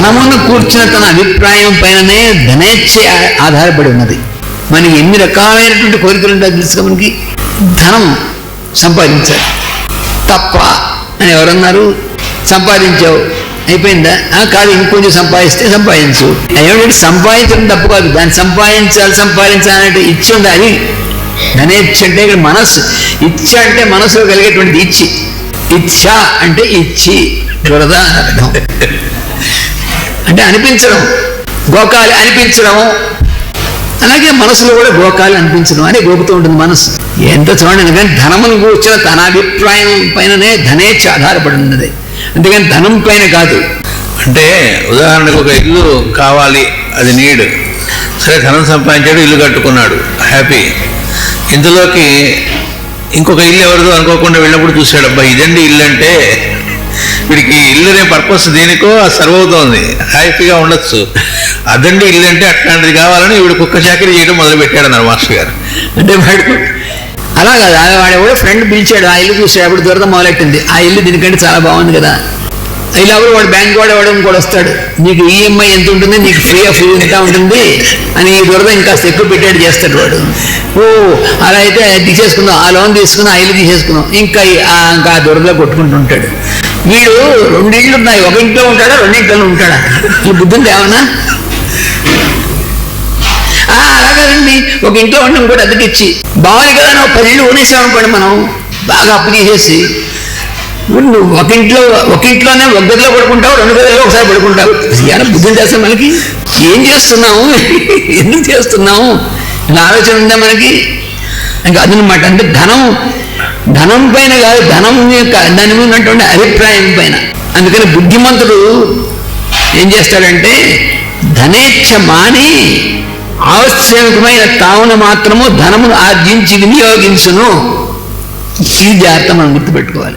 ధనమును కూర్చున్న తన అభిప్రాయం పైననే ధనేచ్ఛ ఆధారపడి ఉన్నది. మనకి ఎన్ని రకాలైనటువంటి కోరికలు ఉంటాయో తెలుసుగా మనకి? ధనం సంపాదించాలి. తప్ప అని ఎవరన్నారు? సంపాదించావు. అయిపోయిందా? ఆ, కాదు ఇంకొంచెం సంపాదిస్తే సంపాదించు. ఏమిటంటే సంపాదించడం తప్పు కాదు. దాన్ని సంపాదించాలి సంపాదించాలంటే ఇచ్చి ఉంది అది? ధనేచ్ఛ అంటే ఇక్కడ మనస్సు. ఇచ్చ అంటే మనసులో కలిగేటువంటిది ఇచ్చి. ఇచ్ఛ అంటే ఇచ్చి. దురద అర్థం అంటే అనిపించడం గోకాలి అనిపించడం. అలాగే మనసులో కూడా గోకాలి అనిపించడం అని గోపుతూ ఉంటుంది మనసు. ఎంత చూడండి కానీ ధనమును కూర్చున్న తన అభిప్రాయం పైననే ధనేచ్ఛ ఆధారపడి ఉన్నది. అంతేగాని ధనం పైన కాదు. అంటే ఉదాహరణకు ఒక ఇల్లు కావాలి అది నీడ్. సరే ధనం సంపాదించాడు ఇల్లు కట్టుకున్నాడు హ్యాపీ. ఇందులోకి ఇంకొక ఇల్లు ఎవరిదో అనుకోకుండా వెళ్ళినప్పుడు చూశాడు అబ్బాయి ఇదండి ఇల్లు అంటే వీడికి ఇల్లు పర్పస్ దేనికో సర్వ్ అవుతోంది. హ్యాపీగా ఉండొచ్చు. అదండి ఇల్లు అంటే అట్లాంటిది కావాలని వీడు కుక్క చాకరీ చేయడం మొదలు పెట్టాడు అన్నారు మాస్టర్ గారు. అంటే వాడు అలా కాదు వాడు ఎవడో ఫ్రెండ్ పిలిచాడు ఆ ఇల్లు చూసాడు అప్పుడు దొరద మొదలెట్టింది. ఆ ఇల్లు దీనికంటే చాలా బాగుంది కదా. ఇలా ఎవరు? వాడు బ్యాంక్ వాడు ఎవడం కూడా వస్తాడు. నీకు ఈఎంఐ ఎంత ఉంటుంది? నీకు ఫ్రీ ఆఫ్ ఎంత ఉంటుంది? అని ఈ దొరద ఇంకా ఎక్కువ పెట్టాడు చేస్తాడు వాడు. ఓ అలా అయితే తీసేసుకుందాం. ఆ లోన్ తీసుకున్నాం ఆ ఇల్లు తీసేసుకున్నాం ఇంకా ఇంకా ఆ దొరదలో కొట్టుకుంటుంటాడు. వీడు రెండు ఇళ్ళు ఉన్నాయి. ఒక ఇంట్లో ఉంటాడా రెండు ఇంట్లో ఉంటాడా? ఈ బుద్ధి ఏమన్నా అలాగేనండి ఒక ఇంట్లో ఉండి ఇంకోటి అద్దెకిచ్చి. బావాలి కదా నువ్వు పది ఇళ్ళు కొనేసాం అనుకోండి మనం. బాగా అప్పు తీసేసి. నువ్వు ఒక ఇంట్లో ఒక ఇంట్లోనే ఒక గదిలో పడుకుంటావు రెండు గదిలో ఒకసారి పడుకుంటావు. ఏమైనా బుద్ధి చేస్తాం మనకి? ఏం చేస్తున్నాము ఎందుకు చేస్తున్నాము ఆలోచన ఉందా మనకి? ఇంకా అదనమాట. అంటే ధనం ధనం పైన కాదు ధనం యొక్క దాని మీద ఉన్నటువంటి అభిప్రాయం పైన. అందుకని బుద్ధిమంతుడు ఏం చేస్తాడంటే ధనేచ్ఛ మాని ఆవశ్యకమైన తావున మాత్రము ధనమును ఆర్జించి వినియోగించును. ఈ జాగ్రత్త మనం గుర్తుపెట్టుకోవాలి.